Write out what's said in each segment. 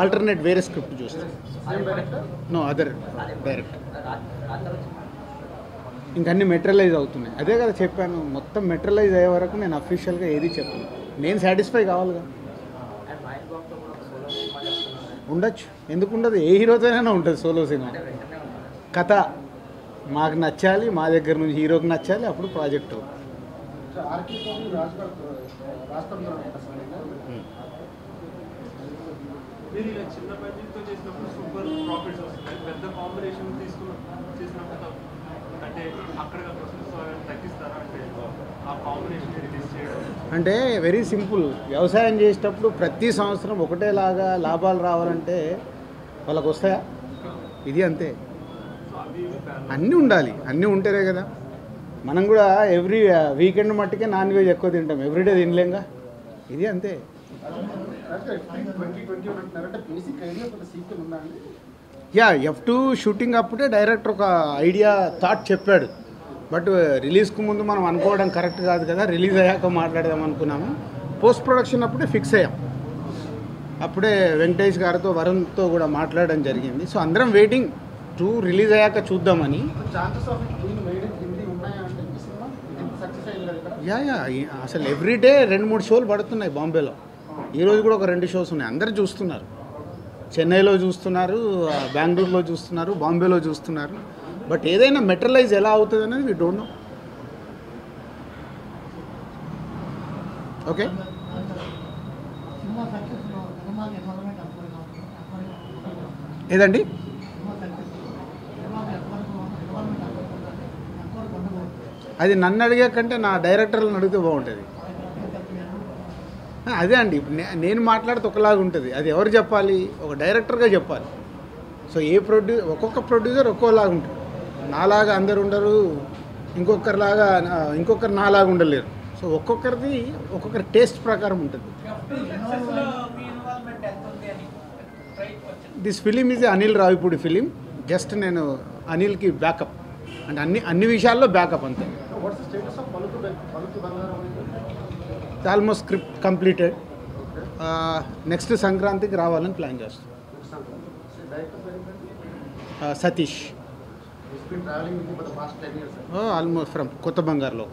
Alternate వేరే script చూస్తాను no other direct ఇంకన్నీ మెటీరియలైజ్ అవుతున్నాయి. అదే కదా చెప్పాను మొత్తం మెటీరియలైజ్ అయ్యే వరకు నేను అఫీషియల్గా ఏది చెప్పను. నేను సాటిస్ఫై కావాలిగా. ఉండొచ్చు. ఎందుకు ఉండదు ఏ హీరోతోనైనా ఉంటుంది సోలో సినిమా కథ. మాకు నచ్చాలి మా దగ్గర నుంచి హీరోకి నచ్చాలి అప్పుడు ప్రాజెక్ట్ అంటే వెరీ సింపుల్ వ్యవసాయం చేసేటప్పుడు ప్రతి సంవత్సరం ఒకటేలాగా లాభాలు రావాలంటే వాళ్ళకు వస్తాయా ఇది అంతే సో అవి ఇవి parallel. అన్నీ ఉండాలి అన్నీ ఉంటేనే కదా. మనం కూడా ఎవ్రీ వీకెండ్ మట్టుకే నాన్ వెజ్ ఎక్కువ తింటాం. ఎవ్రీడే తినలేంగా? ఇది అంతే. యా ఎఫ్ టూ షూటింగ్ అప్పుడే డైరెక్టర్ ఒక ఐడియా థాట్ చెప్పాడు. బట్ రిలీజ్కు ముందు మనం అనుకోవడం కరెక్ట్ కాదు కదా. రిలీజ్ అయ్యాక మాట్లాడదాం అనుకున్నాము. పోస్ట్ ప్రొడక్షన్ అప్పుడే ఫిక్స్ అయ్యాం. అప్పుడే వెంకటేష్ గారితో వరుణ్తో కూడా మాట్లాడడం జరిగింది. సో అందరం వెయిటింగ్. టూ రిలీజ్ అయ్యాక చూద్దామని. Chances of being made in Hindi ఉన్నాయా అంటే ఈ సినిమా? ఇది సక్సెస్ అయింది కదా ఇక్కడ? యా యా అసలు ఎవ్రీడే రెండు మూడు షోలు పడుతున్నాయి బాంబేలో. ఈరోజు కూడా ఒక రెండు షోస్ ఉన్నాయి. అందరు చూస్తున్నారు. చెన్నైలో చూస్తున్నారు బెంగళూరులో చూస్తున్నారు బాంబేలో చూస్తున్నారు. బట్ ఏదైనా మెటరలైజ్ ఎలా అవుతుంది అనేది వీ డోంట్ నో ఓకే ఏదండి? అది నన్ను అడిగే కంటే నా డైరెక్టర్లను అడిగితే బాగుంటుంది. అదే అండి ఇప్పుడు నేను మాట్లాడితే ఒకలాగా ఉంటుంది. అది ఎవరు చెప్పాలి? ఒక డైరెక్టర్గా చెప్పాలి. సో ఏ ప్రొడ్యూ ఒక్కొక్క ప్రొడ్యూసర్ ఒక్కోలాగా ఉంటుంది. నాలాగా అందరు ఉండరు ఇంకొకరిలాగా ఇంకొకరు నాలాగా ఉండలేరు. సో ఒక్కొక్కరిది ఒక్కొక్కరి టేస్ట్ ప్రకారం ఉంటుంది. This film is Anil Ravipudi film. Just నేను అనిల్కి బ్యాకప్. అంటే అన్ని అన్ని విషయాల్లో బ్యాకప్ అంతే. ఆల్మోస్ట్ స్క్రిప్ట్ కంప్లీటెడ్ నెక్స్ట్ సంక్రాంతికి రావాలని ప్లాన్ చేస్తాం. సతీష్ ఆల్మోస్ట్ ఫ్రమ్ కొత్త బంగారులో.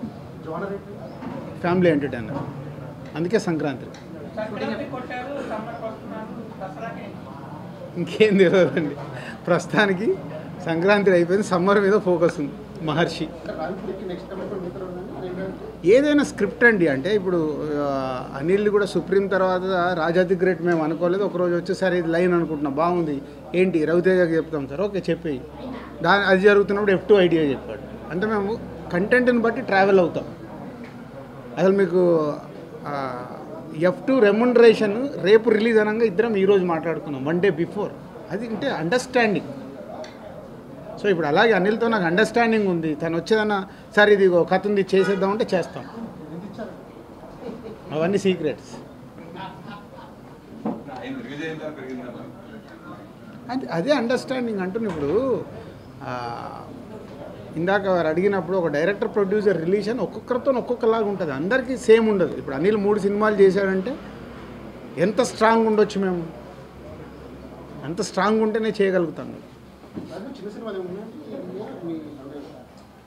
ఫ్యామిలీ ఎంటర్టైనర్ అందుకే సంక్రాంతి. ఇంకేం తెలియదండి ప్రస్తుతానికి సంక్రాంతి అయిపోయింది సమ్మర్ మీద ఫోకస్ ఉంది. మహర్షి. నెక్స్ట్ ఏదైనా స్క్రిప్ట్ అండి అంటే ఇప్పుడు అనిల్ కూడా సుప్రీం తర్వాత రాజాది గ్రేట్ మేము అనుకోలేదు ఒకరోజు వచ్చేసరి ఇది లైన్ అనుకుంటున్నాం బాగుంది. ఏంటి? రవితేజకి చెప్తాం సార్. ఓకే చెప్పేయి. దాని అది జరుగుతున్నప్పుడు ఎఫ్ టూ ఐడియా చెప్పాడు. అంటే మేము కంటెంట్ని బట్టి ట్రావెల్ అవుతాం. అసలు మీకు ఎఫ్ టూ రెమ్యునరేషన్ రేపు రిలీజ్ అనగా ఇద్దరం ఈరోజు మాట్లాడుకున్నాం వన్ డే బిఫోర్ అది అంటే అండర్స్టాండింగ్ సో ఇప్పుడు అలాగే అనిల్తో నాకు అండర్స్టాండింగ్ ఉంది. తను వచ్చేదన్నా సరే ఇది కథ ఉంది చేసేద్దాం అంటే చేస్తాం. అవన్నీ సీక్రెట్స్ అంటే అదే అండర్స్టాండింగ్ అంటున్నా ఇప్పుడు. ఇందాక వారు అడిగినప్పుడు ఒక డైరెక్టర్ ప్రొడ్యూసర్ రిలీషన్ ఒక్కొక్కరితో ఒక్కొక్కలాగా ఉంటుంది. అందరికీ సేమ్ ఉండదు. ఇప్పుడు అనిల్ మూడు సినిమాలు చేశాడంటే ఎంత స్ట్రాంగ్ ఉండొచ్చు మేము? అంత స్ట్రాంగ్ ఉంటేనే చేయగలుగుతాం. చిన్న సినిమాలు ఉన్నాయండి మీ అంటే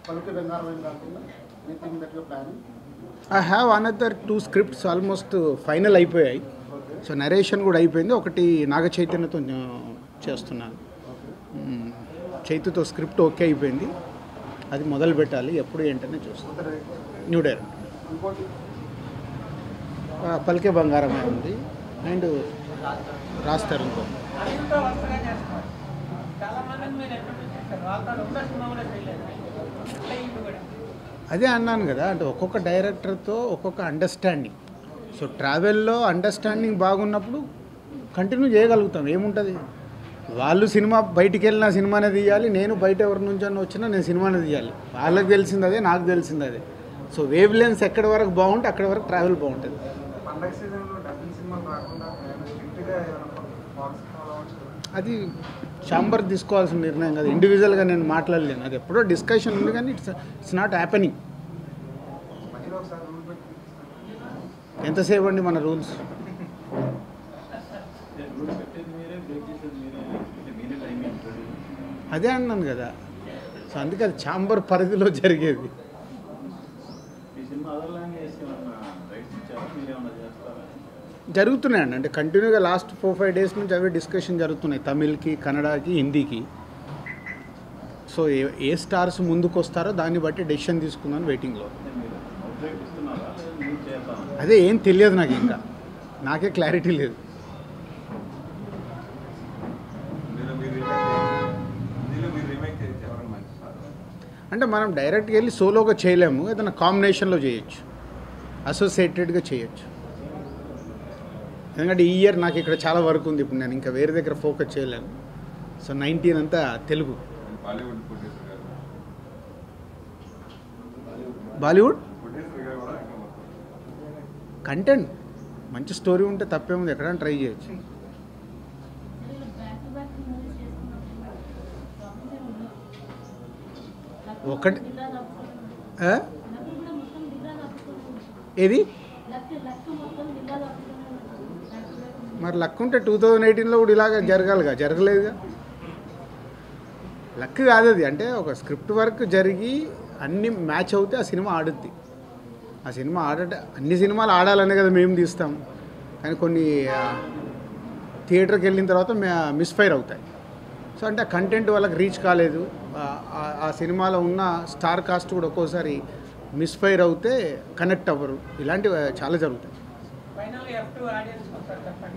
పలుకు బంగారం ఏం కాకుండా anything that your planning I have another two scripts almost final అయిపోయాయి సో నరేషన్ కూడా అయిపోయింది. ఒకటి నాగ చైతన్యతో నేను చేస్తున్నాను. చైతుతో స్క్రిప్ట్ ఓకే అయిపోయింది. అది మొదలు పెట్టాలి. ఎప్పుడు ఏంటనే చూస్తాను న్యూ ఇంకోటి? పలికే బంగారమే ఉంది. అండ్ రాస్తారు ఇంకో అదే అన్నాను కదా అంటే ఒక్కొక్క డైరెక్టర్తో ఒక్కొక్క అండర్స్టాండింగ్ సో ట్రావెల్లో అండర్స్టాండింగ్ బాగున్నప్పుడు కంటిన్యూ చేయగలుగుతాం ఏముంటుంది? వాళ్ళు సినిమా బయటికి వెళ్ళిన సినిమానే తీయాలి నేను బయట ఎవరి నుంచి అన్న వచ్చినా నేను సినిమానే తీయాలి. వాళ్ళకి తెలిసింది అదే నాకు తెలిసింది అదే. సో వేవ్ లెన్స్ ఎక్కడి వరకు బాగుంటే అక్కడి వరకు ట్రావెల్ బాగుంటుంది. పండగ సీజన్లో సినిమాలు రాకుండా అది ఛాంబర్ తీసుకోవాల్సిన నిర్ణయం కదా. ఇండివిజువల్గా నేను మాట్లాడలేను. అది ఎప్పుడో డిస్కషన్ ఉంది కానీ ఇట్స్ ఇట్స్ నాట్ హ్యాపెనింగ్ ఎంతసేపు అండి మన రూల్స్? అదే అన్నాను కదా. సో అందుకే అది ఛాంబర్ పరిధిలో జరిగేది. జరుగుతున్నాయండి. అంటే కంటిన్యూగా లాస్ట్ ఫోర్ ఫైవ్ డేస్ నుంచి అవే డిస్కషన్ జరుగుతున్నాయి. తమిళ్కి కన్నడకి హిందీకి. సో ఏ ఏ స్టార్స్ ముందుకు వస్తారో దాన్ని బట్టి డెసిషన్ తీసుకుందాం వెయిటింగ్లో అదే ఏం తెలియదు నాకు ఇంకా. నాకే క్లారిటీ లేదు. అంటే మనం డైరెక్ట్గా వెళ్ళి సోలోగా చేయలేము. ఏదైనా కాంబినేషన్లో చేయొచ్చు. అసోసియేటెడ్గా చేయొచ్చు. ఎందుకంటే ఈ ఇయర్ నాకు ఇక్కడ చాలా వర్క్ ఉంది. ఇప్పుడు నేను ఇంకా వేరే దగ్గర ఫోకస్ చేయలేను. సో నైన్టీన్ అంతా తెలుగు. బాలీవుడ్ కంటెంట్ మంచి స్టోరీ ఉంటే తప్పేముంది. ఎక్కడైనా ట్రై చేయొచ్చు. ఒకటి. ఆ? ఏది? మరి లక్ ఉంటే టూ థౌజండ్ ఎయిటీన్లో కూడా ఇలాగ జరగాలిగా జరగలేదుగా? లక్ కాదు అది అంటే ఒక స్క్రిప్ట్ వర్క్ జరిగి అన్ని మ్యాచ్ అవుతే ఆ సినిమా ఆడుద్ది. ఆ సినిమా ఆడట అన్ని సినిమాలు ఆడాలనే కదా మేము తీస్తాం. కానీ కొన్ని థియేటర్కి వెళ్ళిన తర్వాత మిస్ఫైర్ అవుతాయి. సో అంటే ఆ కంటెంట్ వాళ్ళకి రీచ్ కాలేదు. ఆ- ఆ సినిమాలో ఉన్న స్టార్ కాస్ట్ కూడా ఒక్కోసారి మిస్ఫైర్ అవుతే కనెక్ట్ అవ్వరు. ఇలాంటివి చాలా జరుగుతాయి ఫైనల్గా ఎఫ్ టూ ఆడియన్స్ ఒకసారి చెప్పండి